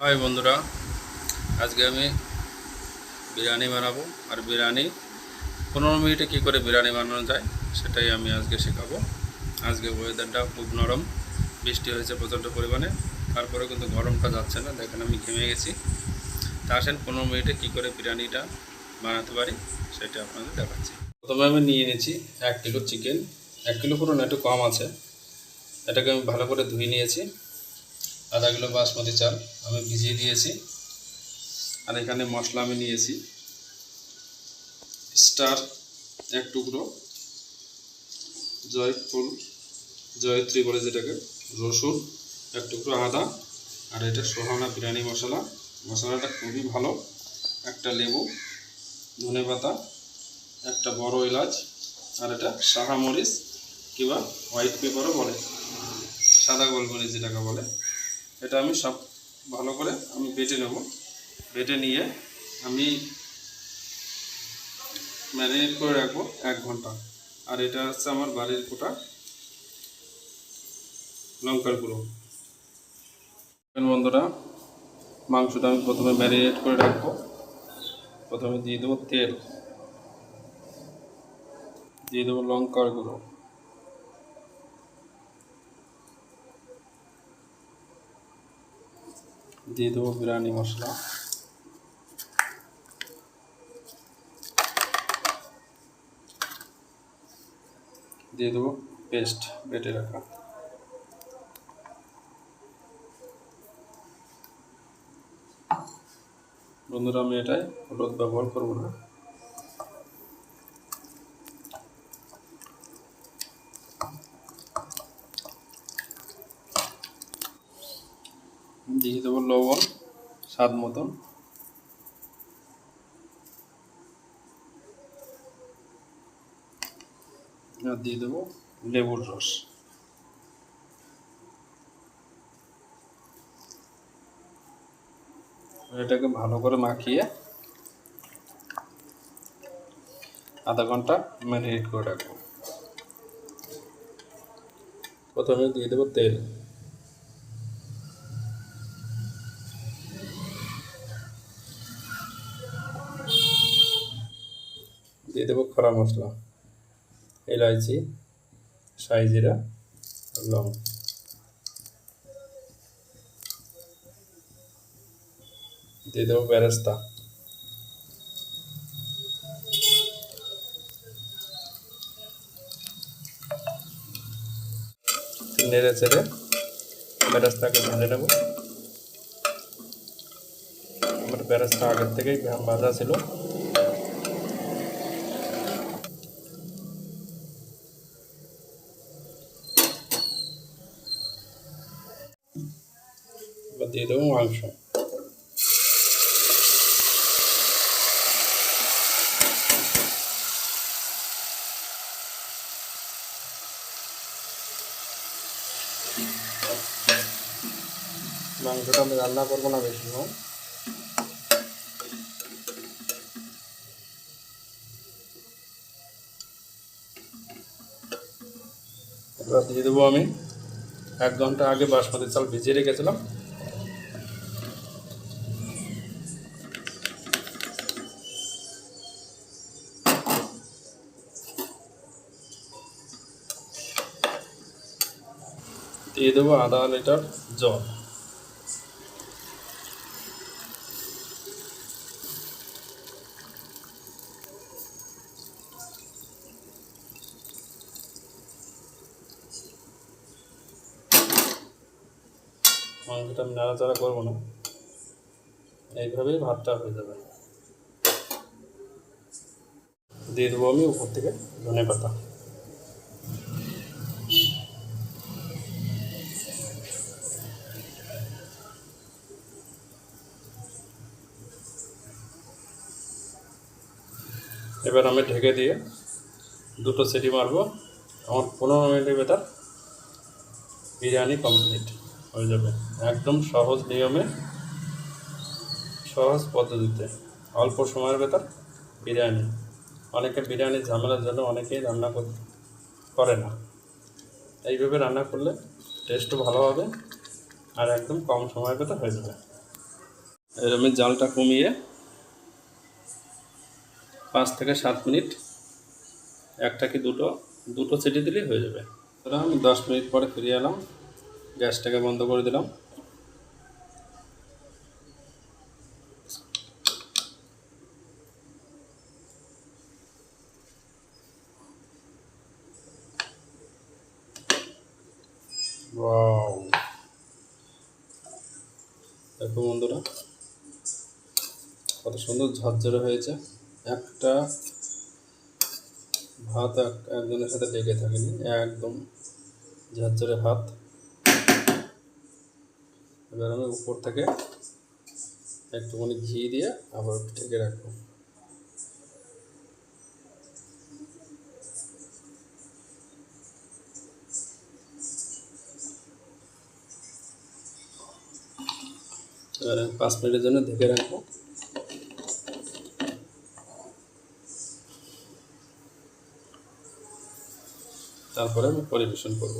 High বন্ধুরা, আজকে আমি বিরিয়ানি বানাবো। আর বিরিয়ানি, পনেরো মিনিটে কী করে বিরিয়ানি বানানো যায়, সেটাই আমি আজকে শেখাবো। আজকে ওয়েদারটা খুব নরম, বৃষ্টি হয়েছে প্রচণ্ড পরিমাণে, তারপরে কিন্তু গরমটা যাচ্ছে না, দেখেন আমি ঘেমে গেছি। তা আসেন পনেরো মিনিটে কী করে বিরিয়ানিটা বানাতে পারি, সেটা আপনাদের দেখাচ্ছি। প্রথমে আমি নিয়ে নিয়েছি এক কিলো চিকেন এক কিলো পুরো একটু কম আছে। এটাকে আমি ভালো করে ধুয়ে নিয়েছি। আধা কিলো বাসমতি চাল আমি ভিজিয়ে দিয়েছি। আর এখানে মশলা আমি নিয়েছি। স্টার এক টুকরো জয়ফুল, জয়ত্রী বলে যেটাকে, রসুন এক টুকরো আদা, আর এটা সোহানা বিরিয়ানি মশলা। মশলাটা খুবই ভালো। একটা লেবু, ধনে পাতা, একটা বড় এলাচ, আর এটা সাহা মরিচ কিংবা হোয়াইট পেপারও বলে। সাদা গোলমরিচ যেটাকে বলে। এটা আমি সব ভালো করে আমি বেটে নেব। বেটে নিয়ে আমি ম্যারিনেট করে রাখব এক ঘণ্টা। আর এটা হচ্ছে আমার বাড়ির কোটা লঙ্কার গুঁড়ো। বন্ধুরা, মাংসটা আমি প্রথমে ম্যারিনেট করে রাখব। প্রথমে দিয়ে দেবো তেল। দিয়ে দেবো লঙ্কার গুঁড়ো। দিয়ে দেবো বিরিয়ানি মশলা। দিয়ে দেবো পেস্ট বেটে রাখা। বন্ধুরা, আমি এটাই হলুদ ব্যবহার করব না। দিয়ে দেবো লবণ, স্বাদ মতন আর দিয়ে দেবো লেবুর রস। এটাকে ভালো করে মাখিয়ে আধা ঘণ্টা ম্যারিনেট করে রাখব। প্রথমে দিয়ে দেবো তেল। দিয়ে দেবো খরা মশলা, এলাইচি, সাইজিরা লং। দিয়ে দেবো বেরেস্তা নেড়ে চেড়ে বেরেস্তাকে ভেজে নেব। আমার বেরেস্তা আগের থেকেই ভাজা ছিল। দিয়ে দেবো মাংস মাংসটা আমি রান্না করব না বেশি সময় এবার দিয়ে দেবো আমি এক ঘণ্টা আগে বাসমতি চাল ভিজিয়ে রেখেছিলাম। দিয়ে দেবো আধা লিটার জল। মাংসটা আমি নাড়াচাড়া করব না। এইভাবেই ভাতটা হয়ে যাবে। দিয়ে দেবো আমি উপর থেকে ধনে পাতা। এবার আমি ঢেকে দিয়ে দুটো সিটি মারবো। আমার পনেরো মিনিটের ভেতর বিরিয়ানি কমপ্লিট হয়ে যাবে। একদম সহজ নিয়মে, সহজ পদ্ধতিতে। অল্প সময়ের ভেতর বিরিয়ানি। অনেকে বিরিয়ানির ঝামেলার জন্য অনেকেই রান্না কর- না। এইভাবে রান্না করলে টেস্টও ভালো হবে আর একদম কম সময়ের ভেতর হয়ে যাবে। এর আমি জালটা কমিয়ে পাঁচ থেকে সাত মিনিট একটা কি দুটো দুটো সিটি দিলেই হয়ে যাবে। তাহলে আমি দশ মিনিট পরে ফিরে এলাম গ্যাসটাকে বন্ধ করে দিলাম। ওয়াও দেখো বন্ধুরা কত সুন্দর ঝরঝরে হয়েছে। একটা ভাত এক- একজনের সাথে লেগে থাকেনি একদম ঝরঝরে ভাত। এবার আমি উপর থেকে একটুখানি ঘি দিয়ে আবার ঢেকে রাখব। পাঁচ মিনিটের জন্য ঢেকে রাখব। তারপরে আমি পরিবেশন করব।